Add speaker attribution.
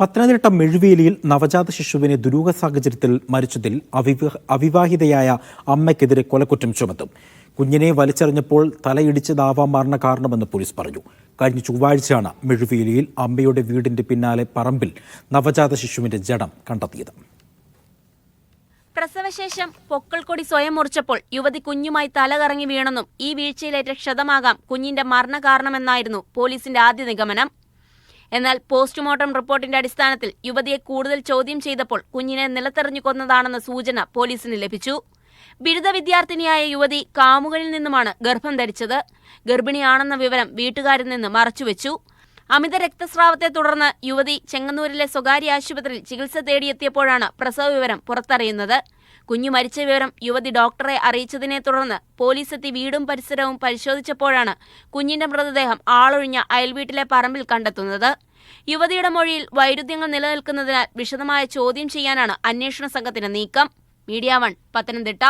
Speaker 1: പത്തനംതിട്ട മെഴുവേലിയിൽ നവജാത ശിശുവിനെ ദുരൂഹ സാഹചര്യത്തിൽ മരിച്ചതിൽ അവിവ അവിവാഹിതയായ അമ്മയ്ക്കെതിരെ കൊലക്കുറ്റം ചുമത്തും. കുഞ്ഞിനെ വലിച്ചെറിഞ്ഞപ്പോൾ തലയിടിച്ചതാവാൻ മരണ കാരണമെന്ന് പോലീസ് പറഞ്ഞു. കഴിഞ്ഞ ചൊവ്വാഴ്ചയാണ് മെഴുവേലിയിൽ അമ്മയുടെ വീടിന്റെ പിന്നാലെ പറമ്പിൽ നവജാത ശിശുവിന്റെ ജഡം കണ്ടെത്തിയത്.
Speaker 2: പ്രസവശേഷം പൊക്കൾക്കൊടി സ്വയം മുറിച്ചപ്പോൾ യുവതി കുഞ്ഞുമായി തലകറങ്ങി വീണെന്നും ഈ വീഴ്ചയിലേറ്റ ക്ഷതമാകാം കുഞ്ഞിന്റെ മരണകാരണമെന്നായിരുന്നു പോലീസിന്റെ ആദ്യ നിഗമനം. എന്നാൽ പോസ്റ്റ്മോർട്ടം റിപ്പോർട്ടിന്റെ അടിസ്ഥാനത്തിൽ യുവതിയെ കൂടുതൽ ചോദ്യം ചെയ്തപ്പോൾ കുഞ്ഞിനെ നിലത്തെറിഞ്ഞു കൊന്നതാണെന്ന സൂചന പോലീസിന് ലഭിച്ചു. ബിരുദ വിദ്യാർത്ഥിനിയായ യുവതി കാമുകളിൽ നിന്നുമാണ് ഗർഭം ധരിച്ചത്. ഗർഭിണിയാണെന്ന വിവരം വീട്ടുകാരിൽ നിന്ന് മറച്ചുവെച്ചു. അമിത രക്തസ്രാവത്തെ തുടർന്ന് യുവതി ചെങ്ങന്നൂരിലെ സ്വകാര്യ ആശുപത്രിയിൽ ചികിത്സ തേടിയെത്തിയപ്പോഴാണ് പ്രസവ വിവരം പുറത്തറിയുന്നത്. കുഞ്ഞു മരിച്ച വിവരം യുവതി ഡോക്ടറെ അറിയിച്ചതിനെ തുടർന്ന് പോലീസ് എത്തി വീടും പരിസരവും പരിശോധിച്ചപ്പോഴാണ് കുഞ്ഞിന്റെ മൃതദേഹം ആളൊഴിഞ്ഞ അയൽവീട്ടിലെ പറമ്പിൽ കണ്ടെത്തുന്നത്. യുവതിയുടെ മൊഴിയിൽ വൈരുദ്ധ്യങ്ങൾ നിലനിൽക്കുന്നതിനാൽ വിശദമായ ചോദ്യം ചെയ്യാനാണ് അന്വേഷണ സംഘത്തിന്റെ നീക്കം. Media one Pathanamthitta.